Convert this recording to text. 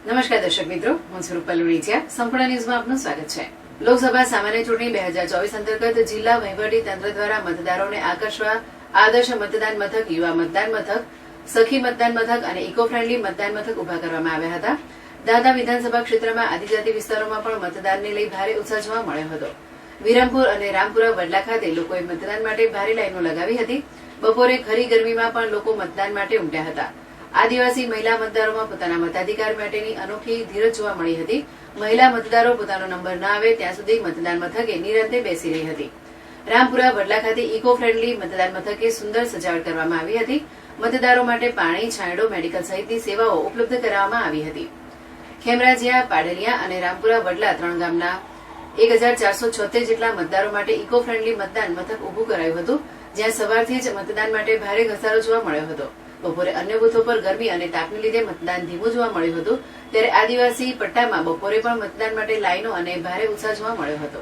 નમસ્કાર દર્શક મિત્રો, હું છું રૂપલ રૂડીચિયા સંપૂર્ણ ન્યૂઝમાં આપનું સ્વાગત છે. લોકસભા સામાન્ય ચૂંટણી બે હજાર ચોવીસ અંતર્ગત જિલ્લા વહીવટી તંત્ર દ્વારા મતદારોને આકર્ષવા આદર્શ મતદાન મથક, યુવા મતદાન મથક, સખી મતદાન મથક અને ઇકો ફ્રેન્ડલી મતદાન મથક ઊભા કરવામાં આવ્યા હતા. દાદા વિધાનસભા ક્ષેત્રમાં આદિજાતિ વિસ્તારોમાં પણ મતદાનને લઈ ભારે ઉત્સાહ જોવા મળ્યો હતો. વિરમપુર અને રામપુરા વડલા ખાતે લોકોએ મતદાન માટે ભારે લાઈનો લગાવી હતી. બપોરે ખરી ગરમીમાં પણ લોકો મતદાન માટે ઉમટ્યા હતા. આદિવાસી મહિલા મતદારોમાં પોતાના મતાધિકાર માટેની અનોખી ધીરજ જોવા મળી હતી. મહિલા મતદારો પોતાનો નંબર ન આવે ત્યાં સુધી મતદાન મથકે નિરંતે બેસી રહી હતી. રામપુરા વડલા ખાતે ઇકો ફ્રેન્ડલી મતદાન મથકે સુંદર સજાવટ કરવામાં આવી હતી. મતદારો માટે પાણી, છાંયડો, મેડિકલ સહિતની સેવાઓ ઉપલબ્ધ કરાવવામાં આવી હતી. ખેમરાજીયા, પાડલિયા અને રામપુરા વડલા ત્રણ ગામના એક હજાર ચારસો છોતેર જેટલા મતદારો માટે ઇકો ફ્રેન્ડલી મતદાન મથક ઉભું કરાયું હતું, જ્યાં સવારથી જ મતદાન માટે ભારે ઘસારો જોવા મળ્યો હતો. બપોરે અન્ય બુથો પર ગરમી અને તાપને લીધે મતદાન ધીમું જોવા મળ્યું હતું. ત્યારે આદિવાસી પટ્ટામાં બપોરે પણ મતદાન માટે લાઈનો અને ભારે ઉત્સાહ જોવા મળ્યો હતો.